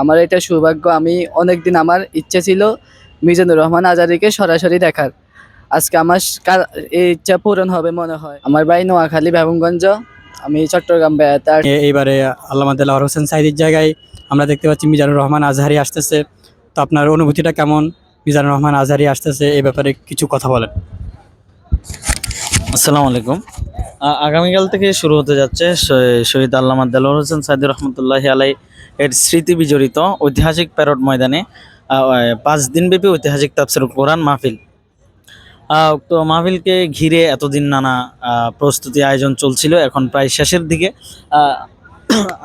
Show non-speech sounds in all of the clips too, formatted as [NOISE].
আমার এটা সৌভাগ্য আমি অনেক দিন আমার ইচ্ছে ছিল মিজানুর রহমান আজারিকে সরাসরি দেখার। আজকে আমার এই ইচ্ছা পূরণ হবে মনে হয়। আমার বাড়ি নোয়াখালী বেগমগঞ্জ আমি চট্টগ্রাম বেড়াতে এইবারে আল্লামা দেলাওয়ার হোসেন সাইদির জায়গায় আমরা দেখতে পাচ্ছি মিজানুর রহমান আজহারি আসতেছে। তো আপনার অনুভূতিটা কেমন? মিজানুর রহমান আজহারি আসতেছে এই ব্যাপারে কিছু কথা বলেন। আসসালামু আলাইকুম। আগামীকাল থেকে শুরু হতে যাচ্ছে শহীদ আল্লামা দেলোর হোসেন সাইদুর রহমতুল্লাহ আলাই এর স্মৃতি বিজড়িত ঐতিহাসিক প্যারট ময়দানে পাঁচ দিনব্যাপী ঐতিহাসিক তাপসের কোরআন মাহফিল। উক্ত মাহফিলকে ঘিরে এতদিন নানা প্রস্তুতি আয়োজন চলছিল, এখন প্রায় শেষের দিকে।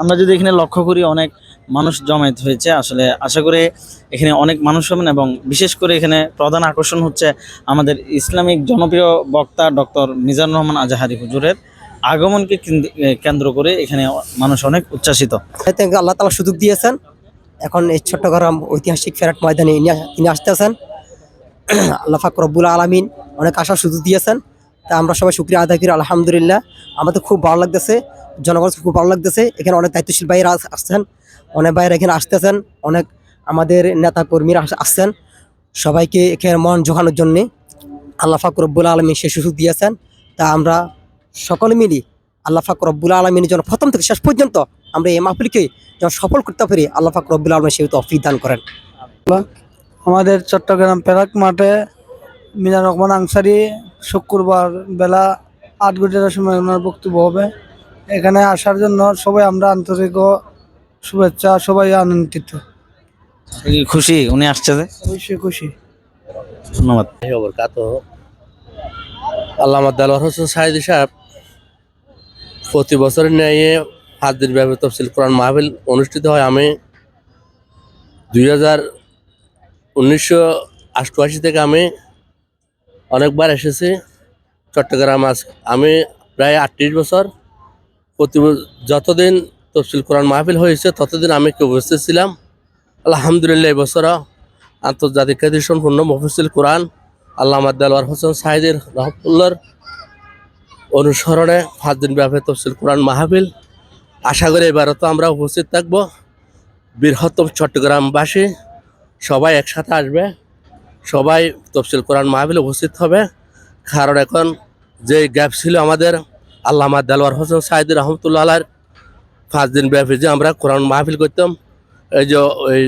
আমরা যদি এখানে লক্ষ্য করি অনেক মানুষ জমায়েত হয়েছে। আসলে আশা করি এখানে অনেক মানুষ হবেন এবং বিশেষ করে এখানে প্রধান আকর্ষণ হচ্ছে আমাদের ইসলামিক জনপ্রিয় বক্তা ডক্টর মিজানুর রহমান আজাহারি হুজুরের আগমনকে কেন্দ্র- করে এখানে মানুষ অনেক উচ্ছ্বাসিত। আল্লাহ তালা সুযোগ দিয়েছেন। এখন এই চট্টগ্রাম ঐতিহাসিক ফেরাট ময়দানে তিনি আসতেছেন। [CLEARS THROAT] আল্লাহ ফাকর রব্বুল আলমিন অনেক আশার সুযোগ দিয়েছেন। তা আমরা সবাই শুক্রিয়া আদায় করি, আলহামদুলিল্লাহ। আমাদের খুব ভালো লাগতেছে জনগণ খুব ভালো লাগতেছে। এখানে অনেক দায়িত্বশীল ভাইয়েরা আসছেন। অনেক ভাইয়েরা এখানে আসতেছেন, অনেক আমাদের নেতা কর্মীরা আসছেন। সবাইকে এখানে মন জোগানোর জন্যে আল্লাহ ফাকর রব্বুল আলমী সে সুযোগ দিয়েছেন। তা আমরা সকলে মিলি আল্লাহ ফাকর রব্বুল আলমিনের জন্য প্রথম থেকে শেষ পর্যন্ত আমরা এই মাহফিলকে যেন সফল করতে পারি, আল্লাহ ফাকর রব্বুল আলমী সে তফিক দান করেন। আমাদের চট্টগ্রাম প্যারাক মাঠে মিজান রহমান আনসারি শুক্রবার বেলা আট ঘটিকার সময় ওনার বক্তব্য হবে। এখানে আসার জন্য সবাই আমরা আন্তরিক শুভেচ্ছা সবাই আনন্দিত। খুশি? উনি আসছে যে? অবশ্যই খুশি। ধন্যবাদ। আল্লাহ দেলোয়ার হোসেন সাহেদি সাহেব প্রতি বছরের ন্যায় পাঁচ দিন ব্যাপী তফসিল কোরআন মাহফিল অনুষ্ঠিত হয়। আমি দুই হাজার উনিশশো অষ্টআশি থেকে আমি অনেকবার এসেছি চট্টগ্রাম। আজ আমি প্রায় আটত্রিশ বছর প্রতি ব- যতদিন তফসিল কোরআন মাহফিল হয়েছে, ততদিন আমি কি উপস্থিত ছিলাম। আলহামদুলিল্লাহ এবছরও আন্তর্জাতিক সম্পূর্ণ মফসিল কোরআন আল্লাহ দেলোয়ার হোসেন সাহিদের রহমতুল্লার অনুসরণে পাঁচ দিন ব্যাপী তফসিল কোরআন মাহফিল। আশা করি এবারও তো আমরা উপস্থিত থাকব। বৃহত্তম চট্টগ্রামবাসী সবাই একসাথে আসবে। সবাই তফসিল কোরআন মাহফিল উপস্থিত হবে। কারণ এখন যে গ্যাপ ছিল আমাদের আল্লামা দেলোয়ার হোসেন সাহিদ রহমতুল্লাহ পাঁচ দিন ব্যাপী যে আমরা কোরআন মাহফিল করতাম। এই যে ওই